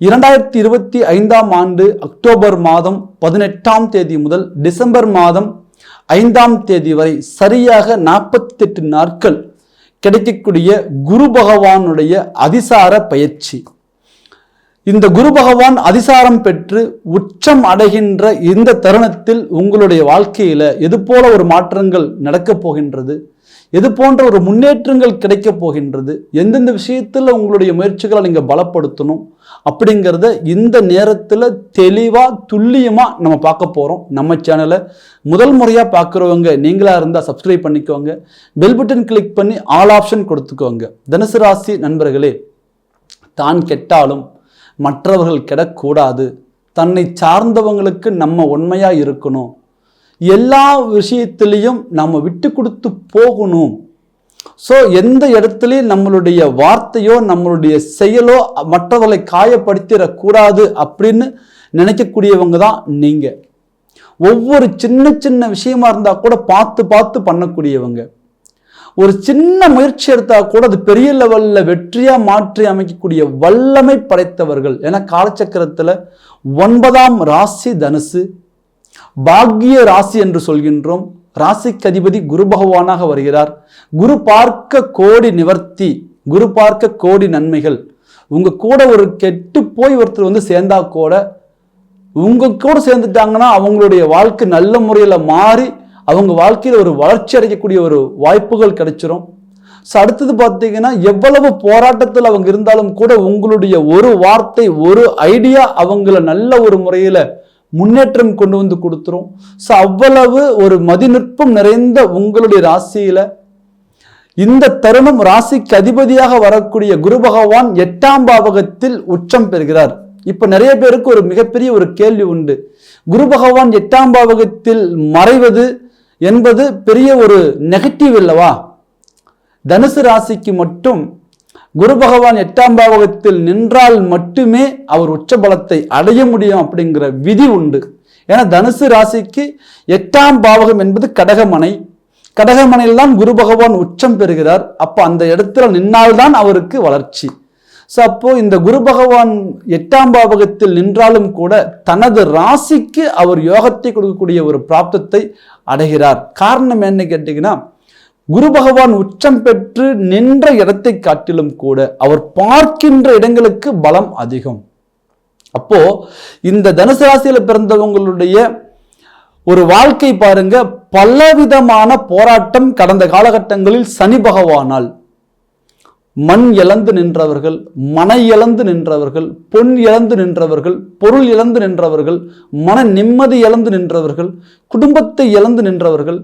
இரண்டாயிரத்தி இருபத்தி ஐந்தாம் ஆண்டு அக்டோபர் மாதம் பதினெட்டாம் தேதி முதல் டிசம்பர் மாதம் ஐந்தாம் தேதி வரை சரியாக நாற்பத்தெட்டு நாட்கள் கிடைக்கக்கூடிய குரு பகவானுடைய அதிசார பயிற்சி. இந்த குரு பகவான் அதிசாரம் பெற்று உச்சம் அடைகின்ற இந்த தருணத்தில் உங்களுடைய வாழ்க்கையில் எது போல ஒரு மாற்றங்கள் நடக்கப் போகின்றது? எது போன்ற ஒரு முன்னேற்றங்கள் கிடைக்கப் போகின்றது? எந்தெந்த விஷயத்தில் உங்களுடைய முயற்சிகளை நீங்கள் பலப்படுத்தணும்? அப்படிங்கிறத இந்த நேரத்தில் தெளிவாக துல்லியமாக நம்ம பார்க்க போகிறோம் நம்ம சேனலை முதல் முறையாக பார்க்குறவங்க நீங்களாக இருந்தால் சப்ஸ்கிரைப் பண்ணிக்கோங்க. பெல் பட்டன் கிளிக் பண்ணி ஆல் ஆப்ஷன் கொடுத்துக்கோங்க. தனுசு ராசி நண்பர்களே தான் கெட்டாலும் மற்றவர்கள் கெடக்கூடாது. தன்னை சார்ந்தவங்களுக்கு நம்ம உண்மையாக இருக்கணும். எல்லா விஷயத்துலேயும் நம்ம விட்டு கொடுத்து போகணும். ஸோ எந்த இடத்துலையும் நம்மளுடைய வார்த்தையோ நம்மளுடைய செயலோ மற்றவர்களை காயப்படுத்திடக்கூடாது அப்படின்னு நினைக்கக்கூடியவங்க தான் நீங்கள் ஒவ்வொரு சின்ன சின்ன விஷயமா இருந்தால் கூட பார்த்து பார்த்து பண்ணக்கூடியவங்க. ஒரு சின்ன முயற்சி எடுத்தால் கூட அது பெரிய லெவலில் வெற்றியாக மாற்றி அமைக்கக்கூடிய வல்லமை படைத்தவர்கள். ஏன்னா காலச்சக்கரத்தில் ஒன்பதாம் ராசி தனுசு. பாக்கிய ராசி என்று சொல்கின்றோம். ராசிக்கு அதிபதி குரு பகவானாக வருகிறார். குரு பார்க்க கோடி நிவர்த்தி குரு பார்க்க கோடி நன்மைகள். உங்க கூட ஒரு கெட்டு போய் ஒருத்தர் வந்து சேர்ந்தா கூட உங்க கூட சேர்ந்துட்டாங்கன்னா அவங்களுடைய வாழ்க்கை நல்ல முறையில் மாறி அவங்க வாழ்க்கையில் ஒரு வளர்ச்சி அடையக்கூடிய ஒரு வாய்ப்புகள் கிடைச்சிரும். ஸோ அடுத்தது பார்த்தீங்கன்னா எவ்வளவு போராட்டத்தில் அவங்க இருந்தாலும் கூட உங்களுடைய ஒரு வார்த்தை ஒரு ஐடியா அவங்கள நல்ல ஒரு முறையில் முன்னேற்றம் கொண்டு வந்து கொடுத்துரும். ஸோ அவ்வளவு ஒரு மதிநுட்பம் நிறைந்த உங்களுடைய ராசியில் இந்த தருணம் ராசிக்கு அதிபதியாக வரக்கூடிய குரு பகவான் எட்டாம் பாவகத்தில் உச்சம் பெறுகிறார். இப்போ நிறைய பேருக்கு ஒரு மிகப்பெரிய ஒரு கேள்வி உண்டு. குரு பகவான் எட்டாம் பாவகத்தில் மறைவது என்பது பெரிய ஒரு நெகட்டிவ் இல்லவா தனுசு ராசிக்கு மட்டும் குரு பகவான் எட்டாம் பாவகத்தில் நின்றால் மட்டுமே அவர் உச்ச பலத்தை அடைய முடியும் அப்படிங்கிற விதி உண்டு. ஏன்னா தனுசு ராசிக்கு எட்டாம் பாவகம் என்பது கடகமனை. கடகமனையில் தான் குரு பகவான் உச்சம் பெறுகிறார். அப்போ அந்த இடத்துல நின்னால்தான் அவருக்கு வளர்ச்சி. ஸோ அப்போ இந்த குரு பகவான் எட்டாம் பாவகத்தில் நின்றாலும் கூட தனது ராசிக்கு அவர் யோகத்தை கொடுக்கக்கூடிய ஒரு பிராப்தத்தை அடைகிறார். காரணம் என்ன கேட்டீங்கன்னா குரு பகவான் உச்சம் பெற்று நின்ற இடத்தை காட்டிலும் கூட அவர் பார்க்கின்ற இடங்களுக்கு பலம் அதிகம். அப்போ இந்த தனுசு ராசியில் பிறந்தவங்களுடைய ஒரு வாழ்க்கை பாருங்க பலவிதமான போராட்டம் கடந்த காலகட்டங்களில் சனி பகவானால். மண் இழந்து நின்றவர்கள் மன இழந்து நின்றவர்கள் பொன் இழந்து நின்றவர்கள் பொருள் இழந்து நின்றவர்கள் மன நிம்மதி இழந்து நின்றவர்கள் குடும்பத்தை இழந்து நின்றவர்கள்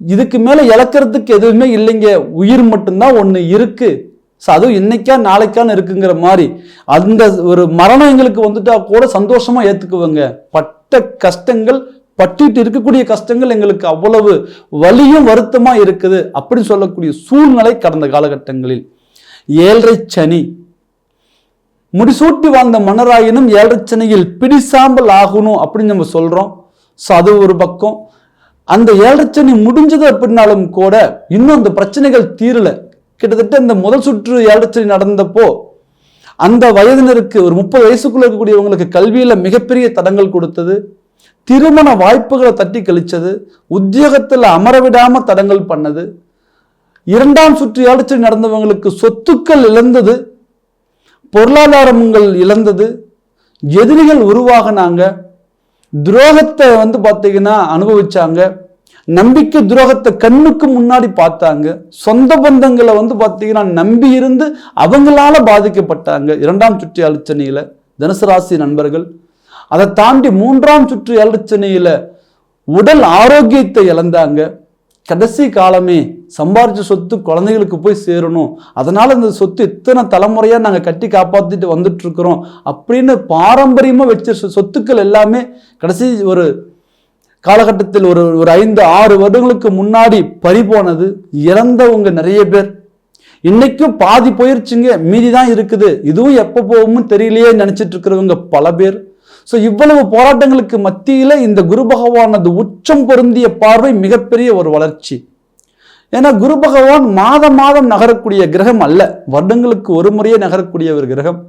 இதுக்கு மேலே இழக்கிறதுக்கு எதுவுமே இல்லைங்க. உயிர் மட்டும்தான் ஒன்று இருக்குது ஸோ அதுவும் இன்னைக்கா நாளைக்கான்னு இருக்குங்கிற மாதிரி. அந்த ஒரு மரணம் எங்களுக்கு வந்துட்டா கூட சந்தோஷமாக ஏற்றுக்குவோங்க பட்ட கஷ்டங்கள் பட்டுட்டு இருக்கக்கூடிய கஷ்டங்கள் எங்களுக்கு அவ்வளவு வலியும் வருத்தமாக இருக்குது. அப்படின்னு சொல்லக்கூடிய சூழ்நிலை கடந்த காலகட்டங்களில். ஏழரை சனி. முடிசூட்டி வாழ்ந்த மன்னராயினும் ஏழரை சனியில் பிடிசாம்பல் ஆகணும் அப்படின்னு நம்ம சொல்கிறோம் ஸோ அது ஒரு பக்கம். அந்த ஏழரை முடிஞ்சது அப்படின்னாலும் கூட இன்னும் அந்த பிரச்சனைகள் தீரல. கிட்டத்தட்ட இந்த முதல் சுற்று ஏழரை நடந்தப்போ அந்த வயதினருக்கு ஒரு முப்பது வயசுக்குள்ள இருக்கக்கூடியவங்களுக்கு கல்வியில மிகப்பெரிய தடங்கள் கொடுத்தது. திருமண வாய்ப்புகளை தட்டி கழிச்சது. உத்தியோகத்தில் அமரவிடாம தடங்கள் பண்ணது. இரண்டாம் சுற்று ஏழரை நடந்தவங்களுக்கு சொத்துக்கள் இழந்தது. பொருளாதாரங்கள் இழந்தது. எதிரிகள் உருவாகினாங்க. துரோகத்தை வந்து பார்த்தீங்கன்னா அனுபவிச்சாங்க. நம்பிக்கை துரோகத்தை கண்ணுக்கு முன்னாடி பார்த்தாங்க. சொந்த பந்தங்களை வந்து பார்த்தீங்கன்னா நம்பி இருந்து அவங்களால பாதிக்கப்பட்டாங்க. இரண்டாம் சுற்று அலுச்சனையில தனுசு ராசி நண்பர்கள் அதை தாண்டி மூன்றாம் சுற்று அலுச்சனையில உடல் ஆரோக்கியத்தை இழந்தாங்க. கடைசி காலமே சம்பாரித்த சொத்து குழந்தைகளுக்கு போய் சேரணும். அதனால் இந்த சொத்து இத்தனை தலைமுறையாக நாங்கள் கட்டி காப்பாற்றிட்டு வந்துட்டுருக்குறோம். அப்படின்னு பாரம்பரியமாக வச்ச சொத்துக்கள் எல்லாமே கடைசி ஒரு காலகட்டத்தில் ஒரு ஒரு ஐந்து ஆறு வருடங்களுக்கு முன்னாடி பறி போனது. இறந்தவங்க நிறைய பேர். இன்னைக்கும் பாதி போயிருச்சுங்க. மீதி தான் இருக்குது. இதுவும் எப்போ போகும்னு தெரியலையே நினச்சிட்டு இருக்கிறவங்க பல பேர். ஸோ இவ்வளவு போராட்டங்களுக்கு மத்தியில் இந்த குரு பகவானது உச்சம் பொருந்திய பார்வை மிகப்பெரிய ஒரு வளர்ச்சி. ஏன்னா குரு பகவான் மாதம் மாதம் நகரக்கூடிய கிரகம் அல்ல. வருடங்களுக்கு ஒரு முறையே நகரக்கூடிய ஒரு கிரகம்.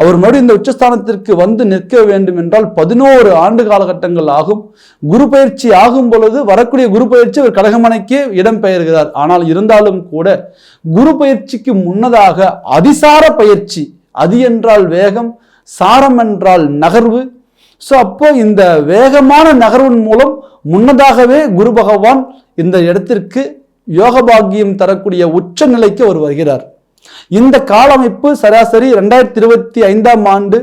அவர் மறுபடியும் இந்த உச்சஸ்தானத்திற்கு வந்து நிற்க வேண்டும் என்றால் பதினோரு ஆண்டு காலகட்டங்கள் ஆகும். குரு பயிற்சி ஆகும் பொழுது வரக்கூடிய குரு பயிற்சி அவர் கடகமனைக்கே இடம்பெயர்கிறார் ஆனால் இருந்தாலும் கூட குரு பயிற்சிக்கு முன்னதாக அதிசார பயிற்சி அதி என்றால் வேகம் சாரம் என்றால் நகர்வு ஸோ அப்போ இந்த வேகமான நகர்வின் மூலம் முன்னதாகவே குரு பகவான் இந்த இடத்திற்கு யோக பாக்கியம் தரக்கூடிய உச்ச நிலைக்கு அவர் வருகிறார். இந்த காலமைப்பு சராசரி ரெண்டாயிரத்தி இருபத்தி ஐந்தாம் ஆண்டு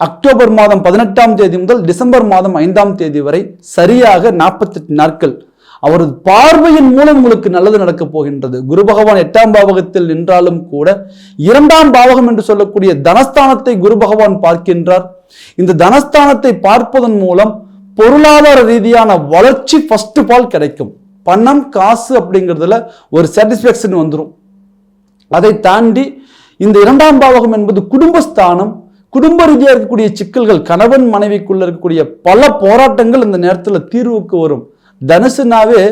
அக்டோபர் மாதம் பதினெட்டாம் தேதி முதல் டிசம்பர் மாதம் ஐந்தாம் தேதி வரை சரியாக நாற்பத்தெட்டு நாட்கள் அவரது பார்வையின் மூலம் உங்களுக்கு நல்லது நடக்கப் போகின்றது. குரு பகவான் எட்டாம் பாவகத்தில் நின்றாலும் கூட இரண்டாம் பாவகம் என்று சொல்லக்கூடிய தனஸ்தானத்தை குரு பகவான் பார்க்கின்றார். இந்த தனஸ்தானத்தை பார்ப்பதன் மூலம் பொருளாதார ரீதியான வளர்ச்சி ஃபர்ஸ்ட் ஆஃப் ஆல் கிடைக்கும். பணம் காசு அப்படிங்கிறதுல ஒரு சாட்டிஸ்ஃபேக்ஷன் வந்துடும் அதை தாண்டி இந்த இரண்டாம் பாவகம் என்பது குடும்பஸ்தானம். குடும்ப ரீதியாக இருக்கக்கூடிய சிக்கல்கள் கணவன் மனைவிக்குள்ள இருக்கக்கூடிய பல போராட்டங்கள் இந்த நேரத்தில் தீர்வுக்கு வரும். தனுசுனாவே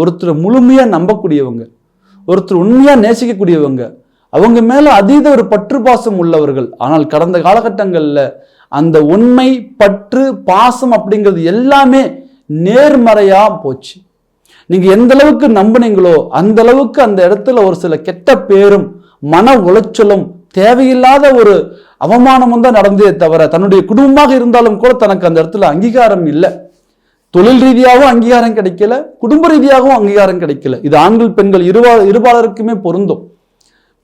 ஒருத்தர் முழுமையா நம்பக்கூடியவங்க ஒருத்தர் உண்மையா நேசிக்கக்கூடியவங்க. அவங்க மேல அதீத ஒரு பற்று பாசம் உள்ளவர்கள். ஆனால் கடந்த காலகட்டங்கள்ல அந்த உண்மை பற்று பாசம் அப்படிங்கிறது எல்லாமே நேர்மறையா போச்சு. நீங்க எந்த அளவுக்கு நம்புனீங்களோ அந்த அளவுக்கு அந்த இடத்துல ஒரு சில கெட்ட பேரும் மன உளைச்சலும் தேவையில்லாத ஒரு அவமானமும் தான் நடந்ததே தவிர தன்னுடைய குடும்பமாக இருந்தாலும் கூட தனக்கு அந்த இடத்துல அங்கீகாரம் இல்லை. தொழில் ரீதியாகவும் அங்கீகாரம் கிடைக்கல குடும்ப ரீதியாகவும் அங்கீகாரம் கிடைக்கல. இது ஆண்கள் பெண்கள் இருவா இருபாலருக்குமே பொருந்தும்.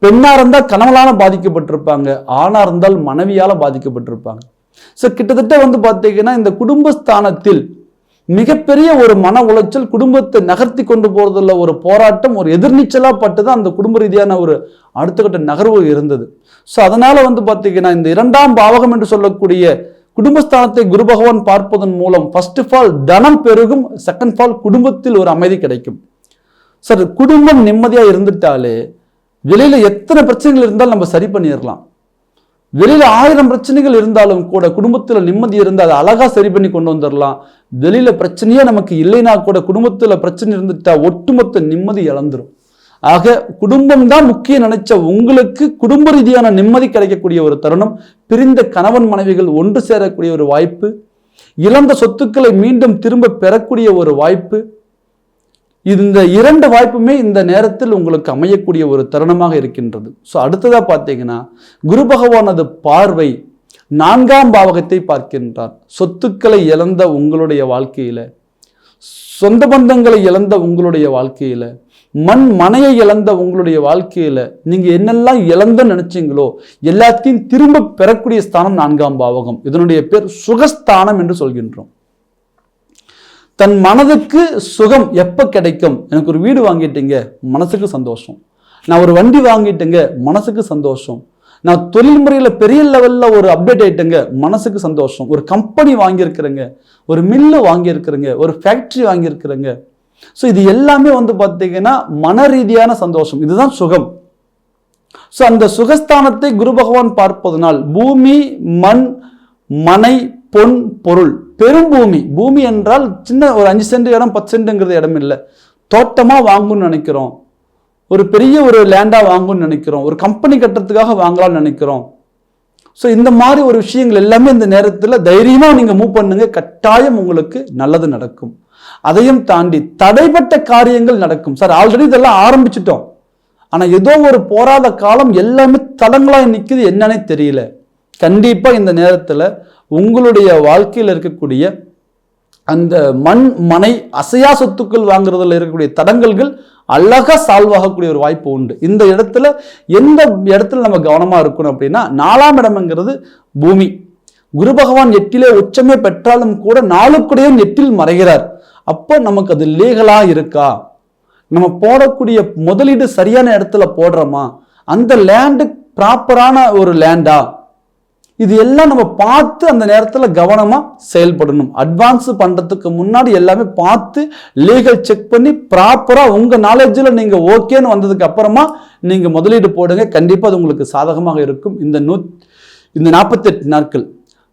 பெண்ணாக இருந்தால் கணவனால பாதிக்கப்பட்டிருப்பாங்க ஆணாக இருந்தால் மனைவியால் பாதிக்கப்பட்டிருப்பாங்க. ஸோ கிட்டத்தட்ட வந்து பார்த்தீங்கன்னா இந்த குடும்பஸ்தானத்தில் மிகப்பெரிய ஒரு மன உளைச்சல் குடும்பத்தை நகர்த்தி கொண்டு போறதுல ஒரு போராட்டம் ஒரு எதிர்நீச்சலா பட்டு அந்த குடும்ப ரீதியான ஒரு அடுத்த கட்ட நகர்வு இருந்தது. ஸோ அதனால வந்து பார்த்தீங்கன்னா இந்த இரண்டாம் பாவகம் என்று சொல்லக்கூடிய குடும்பஸ்தானத்தை குரு பகவான் பார்ப்பதன் மூலம் ஃபர்ஸ்ட் ஆஃப் ஆல் தனம் பெருகும் செகண்ட் ஆஃப் ஆல் குடும்பத்தில் ஒரு அமைதி கிடைக்கும். சார் குடும்பம் நிம்மதியா இருந்துட்டாலே வெளியில எத்தனை பிரச்சனைகள் இருந்தாலும் நம்ம சரி பண்ணிடலாம். வெளியில ஆயிரம் பிரச்சனைகள் இருந்தாலும் கூட குடும்பத்துல நிம்மதி இருந்து அதை அழகா சரி பண்ணி கொண்டு வந்துடலாம் வெளியில பிரச்சனையே நமக்கு இல்லைனா கூட குடும்பத்துல பிரச்சனை இருந்துட்டா ஒட்டுமொத்த நிம்மதி இழந்துரும். ஆக குடும்பம் தான் முக்கியம் நினைச்ச உங்களுக்கு குடும்ப ரீதியான நிம்மதி கிடைக்கக்கூடிய ஒரு தருணம். பிரிந்த கணவன் மனைவிகள் ஒன்று சேரக்கூடிய ஒரு வாய்ப்பு. இழந்த சொத்துக்களை மீண்டும் திரும்ப பெறக்கூடிய ஒரு வாய்ப்பு. இந்த இரண்டு வாய்ப்புமே இந்த நேரத்தில் உங்களுக்கு அமையக்கூடிய ஒரு தருணமாக இருக்கின்றது. ஸோ அடுத்ததாக பார்த்தீங்கன்னா குரு பகவானது பார்வை நான்காம் பாவகத்தை பார்க்கின்றார். சொத்துக்களை இழந்த உங்களுடைய வாழ்க்கையில் சொந்த பந்தங்களை இழந்த உங்களுடைய வாழ்க்கையில் மண் மனையை இழந்த உங்களுடைய வாழ்க்கையில் நீங்கள் என்னெல்லாம் இழந்த நினச்சிங்களோ எல்லாத்தையும் திரும்ப பெறக்கூடிய ஸ்தானம் நான்காம் பாவகம். இதனுடைய பேர் சுகஸ்தானம் என்று சொல்கின்றோம். தன் மனதுக்கு சுகம் எப்போ கிடைக்கும்? எனக்கு ஒரு வீடு வாங்கிட்டீங்க மனசுக்கு சந்தோஷம். நான் ஒரு வண்டி வாங்கிட்டேங்க மனசுக்கு சந்தோஷம். நான் தொழில் முறையில் பெரிய லெவலில் ஒரு அப்டேட் ஆயிட்டேங்க மனசுக்கு சந்தோஷம். ஒரு கம்பெனி வாங்கியிருக்கிறேங்க ஒரு மில்லு வாங்கியிருக்கிறேங்க ஒரு ஃபேக்ட்ரி வாங்கியிருக்கிறேங்க. ஸோ இது எல்லாமே வந்து பார்த்தீங்கன்னா மன ரீதியான சந்தோஷம். இதுதான் சுகம். ஸோ அந்த சுகஸ்தானத்தை குரு பகவான் பார்ப்பதனால் பூமி மண் மனை பொன் பொருள் பெரும் பூமி. பூமி என்றால் சின்ன ஒரு அஞ்சு சென்ட் இடம் பத்து சென்ட்டுங்கிறது இடம் இல்லை. தோட்டமாக வாங்கணும்னு நினைக்கிறோம். ஒரு பெரிய ஒரு லேண்டாக வாங்கணும்னு நினைக்கிறோம். ஒரு கம்பெனி கட்டுறதுக்காக வாங்கலாம்னு நினைக்கிறோம். ஸோ இந்த மாதிரி ஒரு விஷயங்கள் எல்லாமே இந்த நேரத்தில் தைரியமாக நீங்கள் மூவ் பண்ணுங்க. கட்டாயம் உங்களுக்கு நல்லது நடக்கும். அதையும் தாண்டி தடைப்பட்ட காரியங்கள் நடக்கும். சார் ஆல்ரெடி இதெல்லாம் ஆரம்பிச்சிட்டோம். ஆனால் ஏதோ ஒரு போராத காலம் எல்லாமே தடங்களாக நிற்குது என்னன்னே தெரியல. கண்டிப்பாக இந்த நேரத்தில் உங்களுடைய வாழ்க்கையில் இருக்கக்கூடிய அந்த மண் மனை அசையா சொத்துக்கள் வாங்குறதுல இருக்கக்கூடிய தடங்கல்கள் அழகாக சால்வ் ஆகக்கூடிய ஒரு வாய்ப்பு உண்டு. இந்த இடத்துல எந்த இடத்துல நம்ம கவனமாக இருக்கணும் அப்படின்னா நாலாம் இடம்ங்கிறது பூமி. குரு பகவான் எட்டிலே உச்சமே பெற்றாலும் கூட நாளுக்குடையும் எட்டில் மறைகிறார். அப்போ நமக்கு அது லீகலாக இருக்கா? நம்ம போடக்கூடிய முதலீடு சரியான இடத்துல போடுறோமா? அந்த லேண்டு ப்ராப்பரான ஒரு லேண்டா இது எல்லாம் நம்ம பார்த்து அந்த நேரத்தில் கவனமாக செயல்படணும். அட்வான்ஸ் பண்ணுறதுக்கு முன்னாடி எல்லாமே பார்த்து லீகல் செக் பண்ணி ப்ராப்பராக உங்கள் நாலேஜில் நீங்கள் ஓகேன்னு வந்ததுக்கு அப்புறமா நீங்கள் முதலீடு போடுங்க. கண்டிப்பாக அது உங்களுக்கு சாதகமாக இருக்கும். இந்த நூ இந்த நாற்பத்தெட்டு நாட்கள்.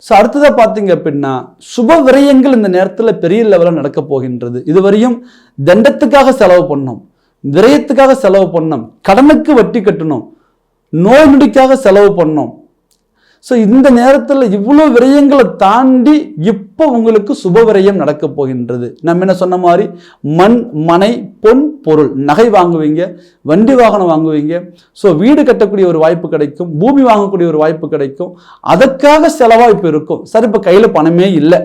ஸோ அடுத்ததாக பார்த்தீங்க அப்படின்னா சுப விரயங்கள் இந்த நேரத்தில் பெரிய லெவலில் நடக்க போகின்றது. இதுவரையும் தண்டத்துக்காக செலவு பண்ணோம். விரயத்துக்காக செலவு பண்ணோம். கடனுக்கு வட்டி கட்டணும். நோய் நொடிக்காக செலவு பண்ணோம். ஸோ இந்த நேரத்தில் இவ்வளோ விரயங்களை தாண்டி இப்போ உங்களுக்கு சுப விரயம் நடக்க போகின்றது. நம்ம என்ன சொன்ன மாதிரி? மண் மனை பொன் பொருள். நகை வாங்குவீங்க வண்டி வாகனம் வாங்குவீங்க. ஸோ வீடு கட்டக்கூடிய ஒரு வாய்ப்பு கிடைக்கும் பூமி வாங்கக்கூடிய ஒரு வாய்ப்பு கிடைக்கும். அதற்காக செலவாக இப்போ இருக்கும். சார் இப்போ கையில் பணமே இல்லை.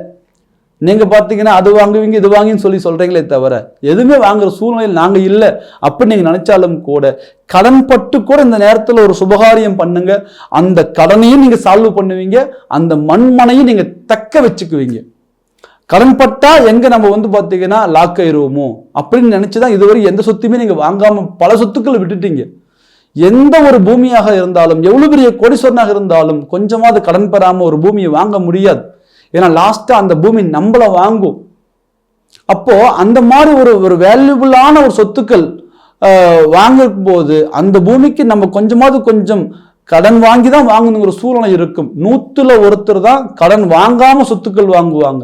நீங்கள் பார்த்தீங்கன்னா அது வாங்குவீங்க இது வாங்கின்னு சொல்லி சொல்கிறீங்களே தவிர எதுவுமே வாங்குற சூழ்நிலையில் நாங்கள் இல்லை. அப்படி நீங்கள் நினைச்சாலும் கூட கடன் பட்டு கூட இந்த நேரத்தில் ஒரு சுபகாரியம் பண்ணுங்க. அந்த கடனையும் நீங்கள் சால்வ் பண்ணுவீங்க. அந்த மண்மனையும் நீங்கள் தக்க வச்சுக்குவீங்க. கடன் பட்டா எங்க நம்ம வந்து பார்த்தீங்கன்னா லாக் ஆயிடுவோமோ அப்படின்னு நினைச்சுதான் இதுவரை எந்த சொத்துமே நீங்கள் வாங்காமல் பல சொத்துக்களை விட்டுட்டீங்க. எந்த ஒரு பூமியாக இருந்தாலும் எவ்வளோ பெரிய கோடீஸ்வரனாக இருந்தாலும் கொஞ்சமாவது கடன் பெறாமல் ஒரு பூமியை வாங்க முடியாது. ஏன்னா லாஸ்ட்டாக அந்த பூமி நம்மளை வாங்கும். அப்போ அந்த மாதிரி ஒரு ஒரு வேல்யூபிளான ஒரு சொத்துக்கள் வாங்கும் போது அந்த பூமிக்கு நம்ம கொஞ்சமாவது கொஞ்சம் கடன் வாங்கி தான் வாங்கணுங்கிற சூழ்நிலை இருக்கும். நூற்றுல ஒருத்தர் தான் கடன் வாங்காமல் சொத்துக்கள் வாங்குவாங்க.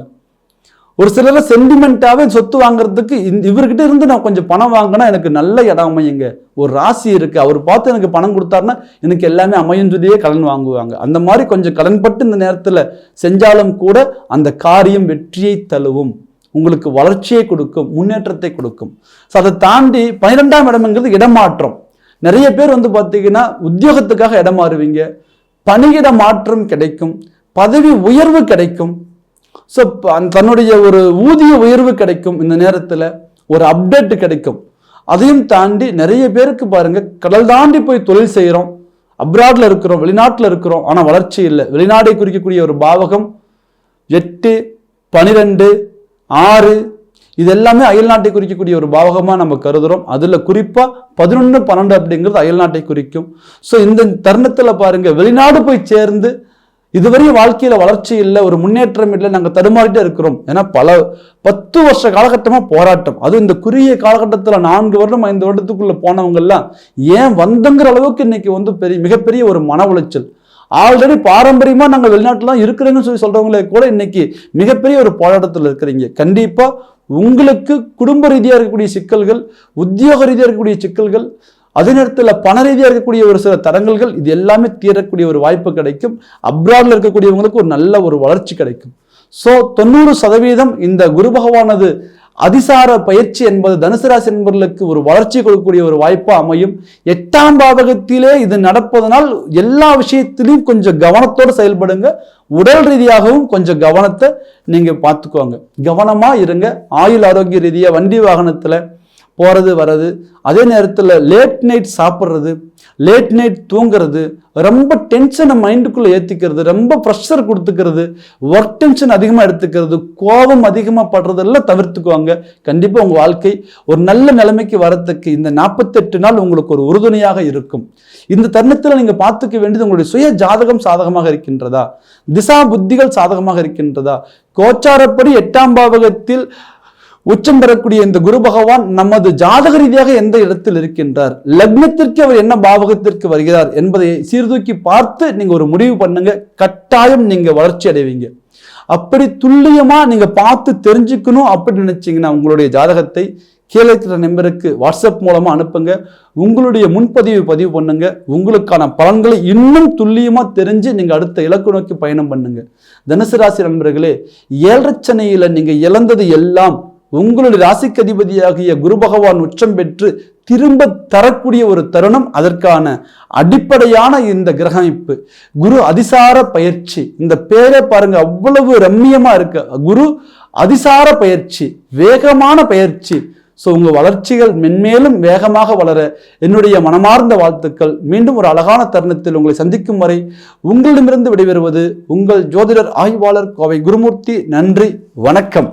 ஒரு சிலர் சென்டிமெண்ட்டாகவே சொத்து வாங்குறதுக்கு இந்த இவர்கிட்ட இருந்து நான் கொஞ்சம் பணம் வாங்கினா எனக்கு நல்ல இடம் அமையுங்க. ஒரு ராசி இருக்குது அவர் பார்த்து எனக்கு பணம் கொடுத்தாருன்னா எனக்கு எல்லாமே அமையும் சொல்லியே கடன் வாங்குவாங்க. அந்த மாதிரி கொஞ்சம் கடன்பட்டு இந்த நேரத்தில் செஞ்சாலும் கூட அந்த காரியம் வெற்றியை தழுவும். உங்களுக்கு வளர்ச்சியை கொடுக்கும் முன்னேற்றத்தை கொடுக்கும். ஸோ அதை தாண்டி பன்னிரெண்டாம் இடம்ங்கிறது இடமாற்றம். நிறைய பேர் வந்து பார்த்தீங்கன்னா உத்தியோகத்துக்காக இடம் மாறுவீங்க. பணியிட மாற்றம் கிடைக்கும். பதவி உயர்வு கிடைக்கும். ஸோ தன்னுடைய ஒரு ஊதிய உயர்வு கிடைக்கும் இந்த நேரத்தில் ஒரு அப்டேட் கிடைக்கும். அதையும் தாண்டி நிறைய பேருக்கு பாருங்க கடல் தாண்டி போய் தொழில் செய்கிறோம் அப்ராட்ல இருக்கிறோம் வெளிநாட்டில் இருக்கிறோம் ஆனால் வளர்ச்சி இல்லை. வெளிநாடை குறிக்கக்கூடிய ஒரு பாவகம் எட்டு பனிரெண்டு ஆறு இது எல்லாமே அயல்நாட்டை குறிக்கக்கூடிய ஒரு பாவகமாக நம்ம கருதுகிறோம் அதில் குறிப்பாக பதினொன்று பன்னெண்டு அப்படிங்கிறது அயல்நாட்டை குறிக்கும். ஸோ இந்த தருணத்தில் பாருங்கள் வெளிநாடு போய் சேர்ந்து இதுவரையும் வாழ்க்கையில் வளர்ச்சி இல்லை ஒரு முன்னேற்றம் இல்லை நாங்கள் தடுமாறிட்டே இருக்கிறோம். ஏன்னா பல பத்து வருஷ காலகட்டமாக போராட்டம். அதுவும் இந்த குறுகிய காலகட்டத்தில் நான்கு வருடம் ஐந்து வருடத்துக்குள்ளே போனவங்கெல்லாம் ஏன் வந்தங்கிற அளவுக்கு இன்னைக்கு வந்து பெரிய மிகப்பெரிய ஒரு மன உளைச்சல். ஆல்ரெடி பாரம்பரியமாக நாங்கள் வெளிநாட்டிலாம் இருக்கிறேங்கன்னு சொல்லி சொல்கிறவங்களே கூட இன்னைக்கு மிகப்பெரிய ஒரு போராட்டத்தில் இருக்கிறீங்க. கண்டிப்பாக உங்களுக்கு குடும்ப ரீதியாக இருக்கக்கூடிய சிக்கல்கள் உத்தியோக ரீதியாக இருக்கக்கூடிய சிக்கல்கள் அதே நேரத்தில் பண ரீதியாக இருக்கக்கூடிய ஒரு சில தடங்கல்கள் இது எல்லாமே தீரக்கூடிய ஒரு வாய்ப்பு கிடைக்கும். அப்ராடில் இருக்கக்கூடியவங்களுக்கு ஒரு நல்ல ஒரு வளர்ச்சி கிடைக்கும். ஸோ தொண்ணூறு சதவீதம் இந்த குரு பகவானது அதிசார பயிற்சி என்பது தனுசு ராசி என்பவர்களுக்கு ஒரு வளர்ச்சி கொடுக்கக்கூடிய ஒரு வாய்ப்பு அமையும். எட்டாம் பாவகத்திலே இது நடப்பதனால் எல்லா விஷயத்திலையும் கொஞ்சம் கவனத்தோடு செயல்படுங்க. உடல் ரீதியாகவும் கொஞ்சம் கவனத்தை நீங்கள் பார்த்துக்கோங்க. கவனமாக இருங்க. ஆயுள் ஆரோக்கிய ரீதியாக வண்டி வாகனத்தில் போகிறது வர்றது. அதே நேரத்தில் லேட் நைட் சாப்பிட்றது லேட் நைட் தூங்குறது ரொம்ப டென்ஷனை மைண்டுக்குள்ளே ஏற்றிக்கிறது ரொம்ப ப்ரெஷர் கொடுத்துக்கிறது ஒர்க் டென்ஷன் அதிகமாக எடுத்துக்கிறது கோபம் அதிகமாக படுறதெல்லாம் தவிர்த்துக்குவாங்க. கண்டிப்பாக உங்கள் வாழ்க்கை ஒரு நல்ல நிலைமைக்கு வரத்துக்கு இந்த நாற்பத்தெட்டு நாள் உங்களுக்கு ஒரு உறுதுணையாக இருக்கும். இந்த தருணத்தில் நீங்கள் பார்த்துக்க வேண்டியது உங்களுடைய சுய ஜாதகம் சாதகமாக இருக்கின்றதா? திசா புத்திகள் சாதகமாக இருக்கின்றதா? கோச்சாரப்படி எட்டாம் பாவகத்தில் உச்சம் பெறக்கூடிய இந்த குரு பகவான் நமது ஜாதக ரீதியாக எந்த இடத்தில் இருக்கின்றார்? லக்னத்திற்கு அவர் என்ன பாவகத்திற்கு வருகிறார் என்பதை சீர்தூக்கி பார்த்து நீங்க ஒரு முடிவு பண்ணுங்க. கட்டாயம் நீங்க வளர்ச்சி அடைவீங்க. அப்படி துல்லியமா நீங்க பார்த்து தெரிஞ்சுக்கணும் அப்படி நினைச்சீங்கன்னா உங்களுடைய ஜாதகத்தை கீழே இருக்கிற நம்பருக்கு வாட்ஸ்அப் மூலமா அனுப்புங்க. உங்களுடைய முன்பதிவு பதிவு பண்ணுங்க. உங்களுக்கான பலன்களை இன்னும் துல்லியமா தெரிஞ்சு நீங்க அடுத்த இலக்கு நோக்கி பயணம் பண்ணுங்க. தனுசு ராசி நண்பர்களே ஏழரை நீங்க இழந்தது எல்லாம் உங்களுடைய ராசிக்கு அதிபதியாகிய குரு பகவான் உச்சம் பெற்று திரும்ப தரக்கூடிய ஒரு தருணம் அதற்கான அடிப்படையான இந்த கிரகமைப்பு. குரு அதிசார பயிற்சி. இந்த பேரை பாருங்க அவ்வளவு ரம்மியமா இருக்கு. குரு அதிசார பயிற்சி வேகமான பயிற்சி. ஸோ உங்கள் வளர்ச்சிகள் மென்மேலும் வேகமாக வளர என்னுடைய மனமார்ந்த வாழ்த்துக்கள். மீண்டும் ஒரு அழகான தருணத்தில் உங்களை சந்திக்கும் வரை உங்களிடமிருந்து விடைபெறுவது உங்கள் ஜோதிடர் ஆய்வாளர் கோவை குருமூர்த்தி. நன்றி வணக்கம்.